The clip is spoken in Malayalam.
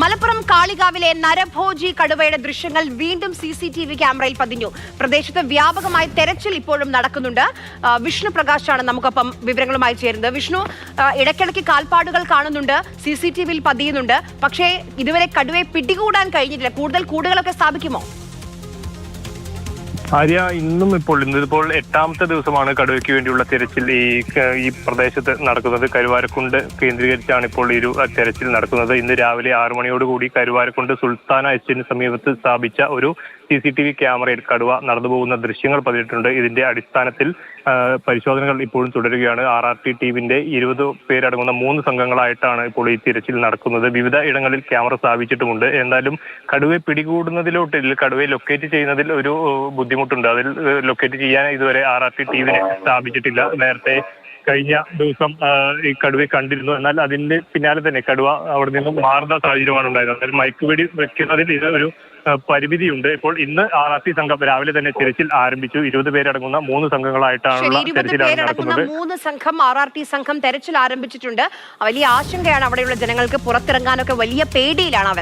മലപ്പുറം കാളികാവിലെ നരഭോജി കടുവയുടെ ദൃശ്യങ്ങൾ വീണ്ടും സി സി ടി വി ക്യാമറയിൽ പതിഞ്ഞു. പ്രദേശത്ത് വ്യാപകമായ തെരച്ചിൽ ഇപ്പോഴും നടക്കുന്നുണ്ട്. വിഷ്ണു പ്രകാശാണ് നമുക്കൊപ്പം വിവരങ്ങളുമായി ചേരുന്നത്. വിഷ്ണു ഇടയ്ക്കിടയ്ക്ക് കാൽപ്പാടുകൾ കാണുന്നുണ്ട് സി സി ടി വിയിൽ പതിയുന്നുണ്ട്. പക്ഷേ ഇതുവരെ കടുവയെ പിടികൂടാൻ കഴിഞ്ഞിട്ടില്ല. കൂടുതൽ കൂടുകളൊക്കെ സ്ഥാപിക്കുമോ? ആര്യ ഇന്നും ഇപ്പോൾ ഇന്നിപ്പോൾ എട്ടാമത്തെ ദിവസമാണ് കടുവയ്ക്ക് വേണ്ടിയുള്ള തിരച്ചിൽ ഈ ഈ പ്രദേശത്ത് നടക്കുന്നത്. കരുവാരക്കുണ്ട് കേന്ദ്രീകരിച്ചാണ് ഇപ്പോൾ അഹ്, തെരച്ചിൽ നടക്കുന്നത്. ഇന്ന് രാവിലെ ആറു മണിയോടുകൂടി കരുവാരക്കുണ്ട് സുൽത്താന എച്ചിന് സമീപത്ത് സ്ഥാപിച്ച ഒരു സി സി ടി വി ക്യാമറയിൽ കടുവ നടന്നു പോകുന്ന ദൃശ്യങ്ങൾ പതിയിട്ടുണ്ട്. ഇതിന്റെ അടിസ്ഥാനത്തിൽ പരിശോധനകൾ ഇപ്പോഴും തുടരുകയാണ്. ആർ ആർ ടി ടീമിന്റെ ഇരുപത് പേരടങ്ങുന്ന മൂന്ന് സംഘങ്ങളായിട്ടാണ് ഇപ്പോൾ ഈ തിരച്ചിൽ നടക്കുന്നത്. വിവിധ ഇടങ്ങളിൽ ക്യാമറ സ്ഥാപിച്ചിട്ടുമുണ്ട്. എന്നാലും കടുവയെ പിടികൂടുന്നതിലോട്ട് ഇതിൽ കടുവയെ ലൊക്കേറ്റ് ചെയ്യുന്നതിൽ ഒരു ബുദ്ധിമുട്ടുണ്ട്. അതിൽ ലൊക്കേറ്റ് ചെയ്യാൻ ഇതുവരെ ആർ ആർ ടി ടീമിനെ സ്ഥാപിച്ചിട്ടില്ല. നേരത്തെ കഴിഞ്ഞ ദിവസം ഈ കടുവയെ കണ്ടിരുന്നു. എന്നാൽ അതിന്റെ പിന്നാലെ തന്നെ കടുവ അവിടെ നിന്നും മാറുന്ന സാഹചര്യമാണ് ഉണ്ടായത്. അതായത് മയക്കുവെടി വെക്കുന്നതിൽ ഇത് ഒരു പരിമിതിയുണ്ട്. ഇപ്പോൾ ഇന്ന് ആർ ആർ ടി സംഘം രാവിലെ തന്നെ തിരച്ചിൽ ആരംഭിച്ചു. ഇരുപത് പേരടങ്ങുന്ന മൂന്ന് സംഘങ്ങളായിട്ടാണ് തിരച്ചിലാണ് നടക്കുന്നത്. മൂന്ന് സംഘം ആർ ആർ ടി സംഘം തെരച്ചിൽ ആരംഭിച്ചിട്ടുണ്ട്. വലിയ ആശങ്കയാണ് അവിടെയുള്ള ജനങ്ങൾക്ക് പുറത്തിറങ്ങാനൊക്കെ വലിയ പേടിയിലാണ് അവർ.